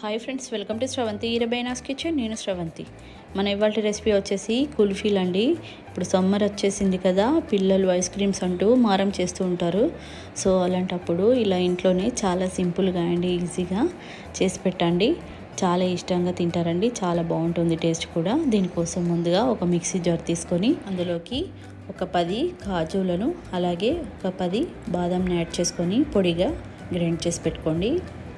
Hi friends welcome to Sravanthi ఇరబైనాస్ kitchen. నేను శ్రవంతి. మన ఇవాళ రెసిపీ వచ్చేసి కుల్ఫీలు అండి. ఇప్పుడు సమ్మర్ వచ్చేసింది కదా పిల్లలు ఐస్ క్రీమ్స్ అంటూ మారం చేస్తూ ఉంటారు. సో అలాంటప్పుడు ఇలా ఇంట్లోనే చాలా సింపుల్గా అండి ఈజీగా చేసి పెట్టండి. చాలా ఇష్టంగా తింటారండి చాలా బాగుంటుంది టేస్ట్ కూడా. దీనికోసం ముందుగా ఒక మిక్సీ జార్ తీసుకొని అందులోకి ఒక పది కాజులను అలాగే ఒక పది బాదంని యాడ్ చేసుకొని పొడిగా గ్రైండ్ చేసి పెట్టుకోండి.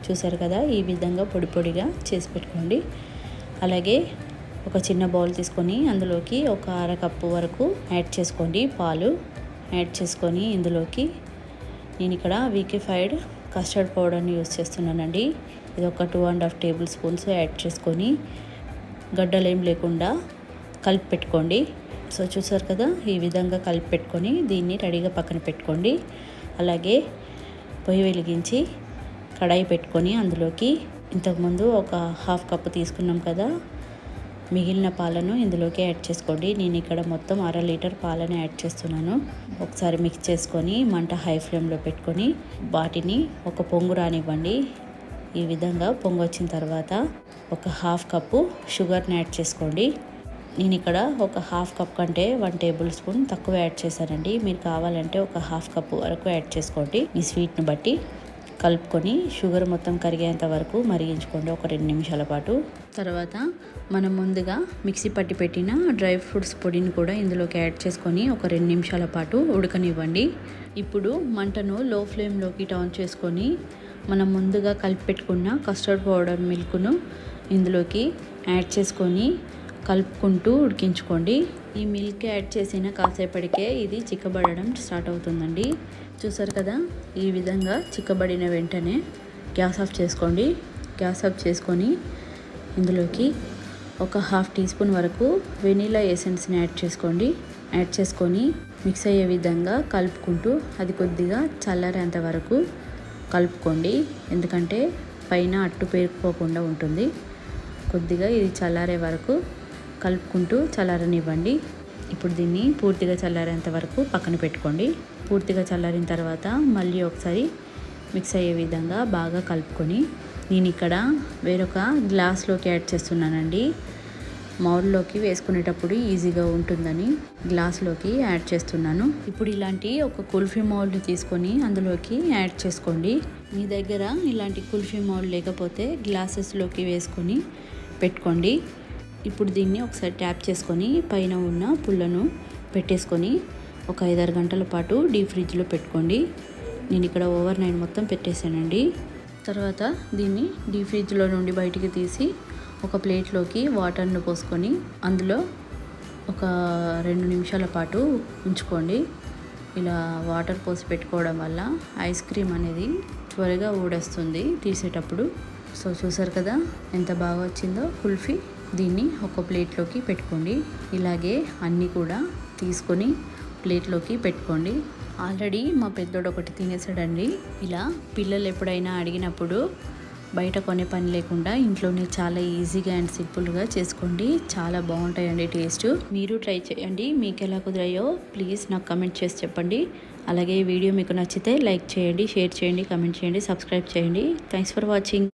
చూసారు కదా ఈ విధంగా పొడి పొడిగా చేసి పెట్టుకోండి. అలాగే ఒక చిన్న బౌల్ తీసుకొని అందులోకి ఒక అర కప్పు వరకు యాడ్ చేసుకోండి. పాలు యాడ్ చేసుకొని ఇందులోకి నేను ఇక్కడ వీకిఫైడ్ కస్టర్డ్ పౌడర్ని యూస్ చేస్తున్నానండి. ఇది ఒక two and half tablespoons add చేసుకొని గడ్డలు ఏం లేకుండా కలిపి పెట్టుకోండి. సో చూసారు కదా ఈ విధంగా కలిపి పెట్టుకొని దీన్ని రెడీగా పక్కన పెట్టుకోండి. అలాగే పొయ్యి వెలిగించి కడాయి పెట్టుకొని అందులోకి ఇంతకుముందు ఒక హాఫ్ కప్ తీసుకున్నాం కదా మిగిలిన పాలను ఇందులోకి యాడ్ చేసుకోండి. నేను ఇక్కడ మొత్తం అర లీటర్ పాలను యాడ్ చేస్తున్నాను. ఒకసారి మిక్స్ చేసుకొని మంట హై ఫ్లేమ్లో పెట్టుకొని వాటిని ఒక పొంగు రానివ్వండి. ఈ విధంగా పొంగు వచ్చిన తర్వాత ఒక హాఫ్ కప్పు షుగర్ని యాడ్ చేసుకోండి. నేను ఇక్కడ ఒక హాఫ్ కప్ కంటే వన్ టేబుల్ స్పూన్ తక్కువ యాడ్ చేశానండి. మీరు కావాలంటే ఒక హాఫ్ కప్ వరకు యాడ్ చేసుకోండి మీ స్వీట్ని బట్టి. కలుపుకొని షుగర్ మొత్తం కరిగేంత వరకు మరిగించుకోండి. ఒక రెండు నిమిషాల పాటు. తర్వాత మనం ముందుగా మిక్సీ పట్టి పెట్టిన డ్రై ఫ్రూట్స్ పొడిని కూడా ఇందులోకి యాడ్ చేసుకొని ఒక రెండు నిమిషాల పాటు ఉడకనివ్వండి. ఇప్పుడు మంటను లో ఫ్లేమ్లోకి టర్న్ చేసుకొని మనం ముందుగా కలిపి పెట్టుకున్న కస్టర్డ్ పౌడర్ మిల్క్ను ఇందులోకి యాడ్ చేసుకొని కలుపుకుంటూ ఉడికించుకోండి. ఈ మిల్క్ యాడ్ చేసిన కాసేపటికే ఇది చిక్కబడడం స్టార్ట్ అవుతుందండి. చూసారు కదా? ఈ విధంగా చిక్కబడిన వెంటనే గ్యాస్ ఆఫ్ చేసుకోండి. గ్యాస్ ఆఫ్ చేసుకొని ఇందులోకి ఒక హాఫ్ టీ స్పూన్ వరకు వెనీలా ఎసెన్స్ని యాడ్ చేసుకోండి. యాడ్ చేసుకొని మిక్స్ అయ్యే విధంగా కలుపుకుంటూ అది కొద్దిగా చల్లారేంత వరకు కలుపుకోండి. ఎందుకంటే పైన అట్టు పేరుకుపోకుండా ఉంటుంది. కొద్దిగా ఇది చల్లారే వరకు కలుపుకుంటూ చల్లారనివ్వండి. ఇప్పుడు దీన్ని పూర్తిగా చల్లారేంత వరకు పక్కన పెట్టుకోండి. పూర్తిగా చల్లారిన తర్వాత మళ్ళీ ఒకసారి మిక్స్ అయ్యే విధంగా బాగా కలుపుకొని నేను ఇక్కడ వేరొక గ్లాస్లోకి యాడ్ చేస్తున్నానండి. మౌల్లోకి వేసుకునేటప్పుడు ఈజీగా ఉంటుందని గ్లాస్లోకి యాడ్ చేస్తున్నాను. ఇప్పుడు ఇలాంటి ఒక కుల్ఫీ మౌల్ని తీసుకొని అందులోకి యాడ్ చేసుకోండి. మీ దగ్గర ఇలాంటి కుల్ఫీ మౌల్ లేకపోతే గ్లాసెస్లోకి వేసుకొని పెట్టుకోండి. ఇప్పుడు దీన్ని ఒకసారి ట్యాప్ చేసుకొని పైన ఉన్న పుల్లను పెట్టేసుకొని ఒక ఐదారు గంటల పాటు డీప్ ఫ్రిడ్జ్లో పెట్టుకోండి. నేను ఇక్కడ ఓవర్ నైట్ మొత్తం పెట్టేశానండి. తర్వాత దీన్ని డీప్ ఫ్రిడ్జ్లో నుండి బయటికి తీసి ఒక ప్లేట్లోకి వాటర్ను పోసుకొని అందులో ఒక రెండు నిమిషాల పాటు ఉంచుకోండి. ఇలా వాటర్ పోసి పెట్టుకోవడం వల్ల ఐస్ క్రీమ్ అనేది త్వరగా ఊడేస్తుంది తీసేటప్పుడు. సో చూసారు కదా ఎంత బాగా వచ్చిందో. కుల్ఫీ దీన్ని ఒక ప్లేట్లోకి పెట్టుకోండి. ఇలాగే అన్నీ కూడా తీసుకొని ప్లేట్లోకి పెట్టుకోండి. ఆల్రెడీ మా పెద్దోడు ఒకటి తినేసాడండి. ఇలా పిల్లలు ఎప్పుడైనా అడిగినప్పుడు బయట కొనే పని లేకుండా ఇంట్లోనే చాలా ఈజీగా అండ్ సింపుల్గా చేసుకోండి. చాలా బాగుంటాయండి టేస్ట్. మీరు ట్రై చేయండి. మీకు ఎలా కుదిరాయో ప్లీజ్ నాకు కమెంట్ చేసి చెప్పండి. అలాగే ఈ వీడియో మీకు నచ్చితే లైక్ చేయండి షేర్ చేయండి కమెంట్ చేయండి సబ్స్క్రైబ్ చేయండి. Thanks for watching.